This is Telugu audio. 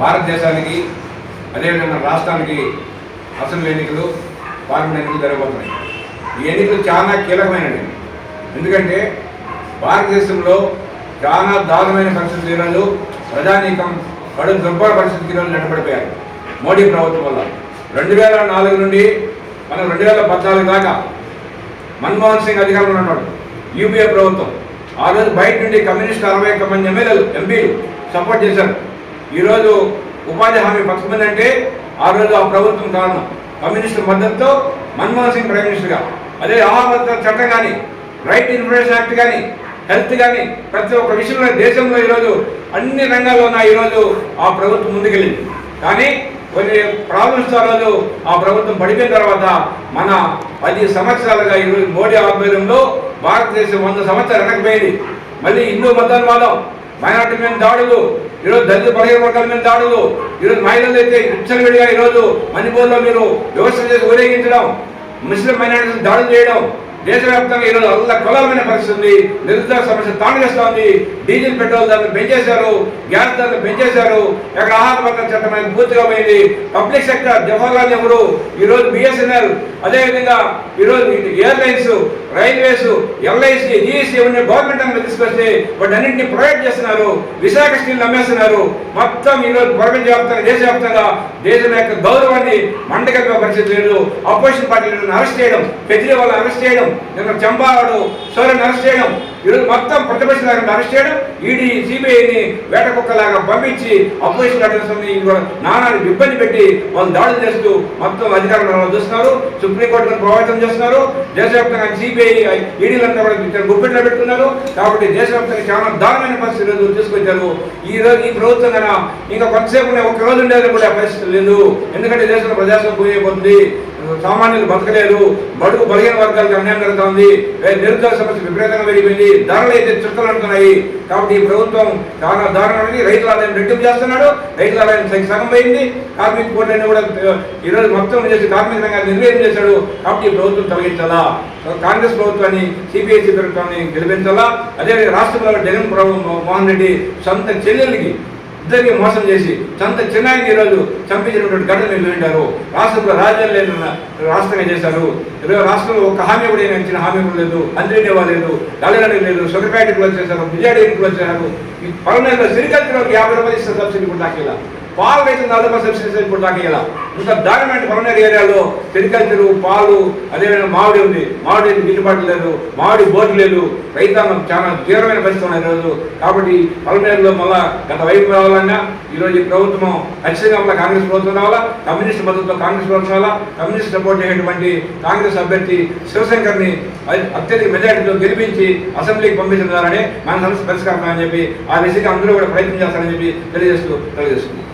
భారతదేశానికి అదేవిధంగా మన రాష్ట్రానికి అసెంబ్లీ ఎన్నికలు పార్లమెంట్ ఎన్నికలు జరగబోతున్నాయి. ఈ ఎన్నికలు చాలా కీలకమైనవి. ఎందుకంటే భారతదేశంలో చాలా దారుణమైన పరిస్థితి ఈరోజు ప్రజానీకం కడు దుర్భర పరిస్థితికి ఈరోజు నెట్టబడిపోయారు మోడీ ప్రభుత్వం వల్ల. రెండు వేల నాలుగు నుండి మనం రెండు వేల పద్నాలుగు దాకా మన్మోహన్ సింగ్ అధికారంలో ఉన్నాడు యూపీఏ ప్రభుత్వం. ఆ రోజు బయట నుండి కమ్యూనిస్ట్ అరవై ఒక్క మంది ఎమ్మెల్యేలు ఎంపీలు సపోర్ట్ చేశారు. ఈరోజు ఉపాధి హామీ పథకం ఆ రోజు ఆ ప్రభుత్వం కారణం. కమ్యూనిస్టు మద్దతుతో మన్మోహన్ సింగ్ ప్రైమ్ మినిస్టర్గా అదే ఆహార చట్టం కానీ రైట్ ఇన్ఫర్మేషన్ యాక్ట్ కానీ హెల్త్ కానీ ప్రతి ఒక్క విషయంలో దేశంలో ఈరోజు అన్ని రంగాల్లో ఉన్న ఈరోజు ఆ ప్రభుత్వం ముందుకెళ్ళింది. కానీ కొన్ని ప్రాబ్లమ్స్ ఆ రోజు ఆ ప్రభుత్వం పడిపోయిన తర్వాత మన పది సంవత్సరాలుగా ఈరోజు మోడీ ఆధ్వర్యంలో భారతదేశం వంద సంవత్సరాలు వెనకపోయింది మళ్ళీ హిందూ మతాన్వాదం మైనార్టీ మీద దాడులు. ఈరోజు దళిత బలహీన వర్గాల మీద దాడులు. ఈరోజు మహిళలు అయితే విచ్చలవిడిగా ఈరోజు మణిపూర్లో మీరు వ్యవస్థ చేసి ఊరేగించడం ముస్లిం మైనార్టీలు దాడులు చేయడం దేశవ్యాప్తంగా ఈరోజు అల్ల కులమైన పరిస్థితి ఉంది. నిరుద్యోగ సమస్య తాండేస్తా ఉంది. డీజిల్ పెట్రోల్ ధరలు పెంచేశారు. గ్యాస్ ధరలు పెంచేశారు. ఎక్కడ ఆహార భద్రత చట్టం అనేది పూర్తిగా పోయింది. పబ్లిక్ సెక్టర్ జవహర్లాల్ నెహ్రూ ఈరోజు బిఎస్ఎన్ఎల్ అదేవిధంగా ఈరోజు ఎయిర్లైన్స్ రైల్వేస్ ఎల్ఐసి జిఎస్టీ ఇవన్నీ గవర్నమెంట్ అంతా తీసుకొస్తే వాటి అన్నింటినీ ప్రొవైడ్ చేస్తున్నారు. విశాఖ స్టీల్ అమ్మేస్తున్నారు మొత్తం ఈరోజు ప్రపంచవ్యాప్తంగా దేశవ్యాప్తంగా దేశం యొక్క గౌరవాన్ని మండగలిపే పరిస్థితి లేదు అపోజిషన్ పార్టీలను అరెస్ట్ చేయడం కేజ్రీవాల్ అరెస్ట్ చేయడం నిన్న చంపావాడు సోరెన్ అరెస్ట్ చేయడం ఈరోజు మొత్తం ప్రతిపక్ష నాయకులను అరెస్ట్ చేయడం ఈడీ సిబిఐని వేట కుక్కలాగా పంపించి అపోజిషన్ పార్టీని నానాన్ని ఇబ్బంది పెట్టి వాళ్ళు దాడులు చేస్తూ మొత్తం అధికారంలో చూస్తున్నారు. సుప్రీంకోర్టును ప్రభావితం చేస్తున్నారు. దేశవ్యాప్తంగా సిబిఐ ఈడీలంతా కూడా ఇక్కడ గుప్పెట్లో పెట్టుకున్నారు కాబట్టి దేశవ్యాప్తంగా చాలా దారుణమైన పరిస్థితి రోజు తీసుకొచ్చారు. ఈ రోజు ఈ ప్రభుత్వం కన్నా ఇంకా కొంతసేపు ఒక రోజు ఉండేది కూడా పరిస్థితి లేదు. ఎందుకంటే దేశంలో ప్రజాస్వామ్యం పోయిపోతుంది. సామాన్యులు బతకలేదు బడుగు బలహీన వర్గాలకు అన్యాయం జరుగుతోంది. నిరుద్యోగ సమస్య విపరీతంగా పెరిగిపోయింది ధరలు అయితే చుక్కలు అంటున్నాయి. కాబట్టి ఈ ప్రభుత్వం చాలా దారుణమైనది రైతుల ఆదాయం రెట్టింపు చేస్తున్నాడు. రైతుల ఆదాయం సగం- పోయింది. కార్మిక కోట్లన్నీ కూడా ఈ రోజు మొత్తం చేసి కార్మిక రంగాన్ని నిర్వహణ చేశాడు. కాబట్టి ఈ ప్రభుత్వం తొలగించాలా? కాంగ్రెస్ ప్రభుత్వాన్ని సిబిఎస్ఈ ప్రభుత్వాన్ని గెలిపించాలా? అదే రాష్ట్రంలో జగన్ ప్రభు మోహన్ రెడ్డి సొంత చెల్లెలకి ఇద్దరికి మోసం చేసి సొంత చిన్నాయిని ఈరోజు చంపించినటువంటి ఘటన మీరు వింటారు రాష్ట్రంలో రాజ్యాలు లేదు రాష్ట్రంగా చేశారు. రాష్ట్రంలో ఒక హామీ కూడా ఇచ్చిన హామీ కూడా లేదు. అందరినీ ఇవ్వలేదు డల్లగడ్డ లేదు షుగర్ ఫ్యాక్టరీ క్లోజ్ చేశారు బిజాడీ క్లోజ్ చేశారు ఈ పర్మనెంట్ సిరికల్చర్ యాభై రూపాయలు ఇస్తారు సబ్సిడీ కూడా దాకా పాలు రైతులు నలభై రూపాయలు సబ్సిడీ ఇప్పుడు దాకా ఇలా ఇంత దారుణమైన పర్మనెంట్ ఏరియాలో సెరికల్చరు పాలు అదేవిధంగా మామిడి ఉంది. మామిడి గిట్టుబాటు లేదు మామిడి బోర్డు లేదు రైతాంగం చాలా తీవ్రమైన పరిస్థితి ఉన్నాయి ఈరోజు. కాబట్టి పల్మేరులో మళ్ళా గత వైపు రావాలన్నా ఈరోజు ఈ ప్రభుత్వం ఖచ్చితంగా మళ్ళీ కాంగ్రెస్ ప్రభుత్వం రావాలా కమ్యూనిస్ట్ మద్దతుతో కాంగ్రెస్ ప్రభుత్వం రావాలా కమ్యూనిస్ట్ సపోర్ట్ చేయటువంటి కాంగ్రెస్ అభ్యర్థి శివశంకర్ని అత్యధిక మెజారిటీతో గెలిపించి అసెంబ్లీకి పంపించడం ద్వారానే మన సమస్య పరిష్కారం అని చెప్పి ఆ దిశగా అందరూ కూడా ప్రయత్నం చేస్తారని చెప్పి తెలియజేస్తూ తెలియజేస్తుంది